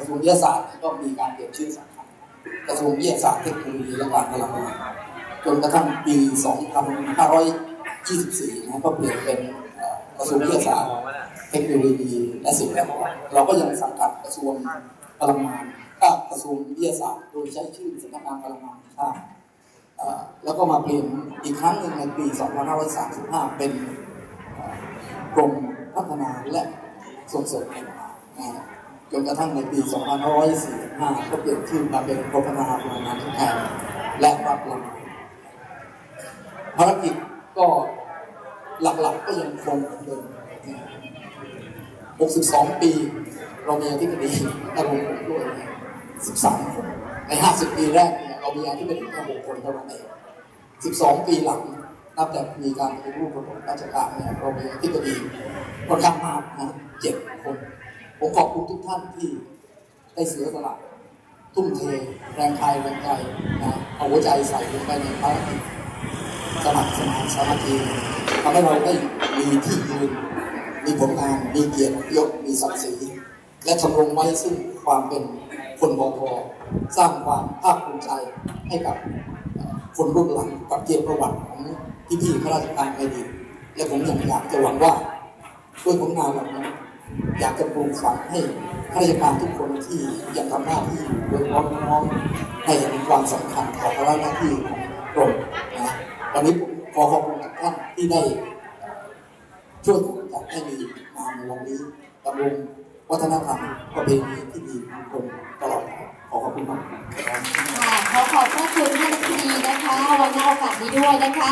กระทรวงวิทยาศาสตร์ก็มีการเปลี่ยนชื่อสำคัญกระทรวงวิทยาศาสตร์เทคโนโลยีและการพลังงานจนกระทั่งปี 2524 นะก็เปลี่ยนเป็นกระทรวงวิทยาศาสตร์เทคโนโลยีและสิ่งแวดล้อมเราก็ยังสังกัดกระทรวงพลังงานอะกระทรวงวิทยาศาสตร์โดยใช้ชื่อสำนักงานพลังงานแห่งชาติแล้วก็มาเปลี่ยนอีกครั้งหนึ่งในปี 2535 เป็นกรมพัฒนาและส่งเสริมพลังงานนะฮะ จนกระทั่งในปี 2545 ก็เปลี่ยนชื่อมาเป็นกรมพัฒนาพลังงานทดแทนและปรับปรุงภารกิจก็หลักๆก็ยังคงเดิม62 ปี เรามีอธิบดีและผมผมด้วย13 คน ใน 50 ปีแรกเนี่ยเรามีอธิบดีแค่6คนเท่านั้นเอง12 ปีหลังนับแต่มีการปฏิรูประบบราชการเนี่ยเรามีอธิบดีค่อนข้างมากนะ7คน ผมขอบคุณทุกท่านที่ได้เสียสละทุ่มเทแรงกายแรงใจนะเอาหัวใจใส่ลงไปในภารกิจสมัครสมานสามัคคีทำให้เราได้มีที่ยืน มีผลงาน มีเกียรติยศมีศักดิ์ศรีและทำรงไว้ซึ่งความเป็นคนบอพอสร้างความภาคภูมิใจให้กับคนรุ่นหลังกับเกียรติประวัติของพี่ๆข้าราชการในดีและผมยังอยากจะหวังว่าด้วยผลงานเหล่านั้น อยากจะปลูกฝังให้ข้าราชการทุกคนที่ยังทำหน้าที่อยู่โดยเฉพาะน้องๆให้เห็นความสำคัญของภาระหน้าที่ของกรมนะวันนี้ผมขอขอบคุณทุกท่านที่ได้ช่วยกันจัดให้มีงานในวันนี้ดำรงวัฒนธรรมประเพณีที่ดีของคนตลอดขอขอบคุณมากค่ะขอขอบพระคุณท่านอธิบดีนะคะว้ในโอกาสนี้ด้วยนะคะ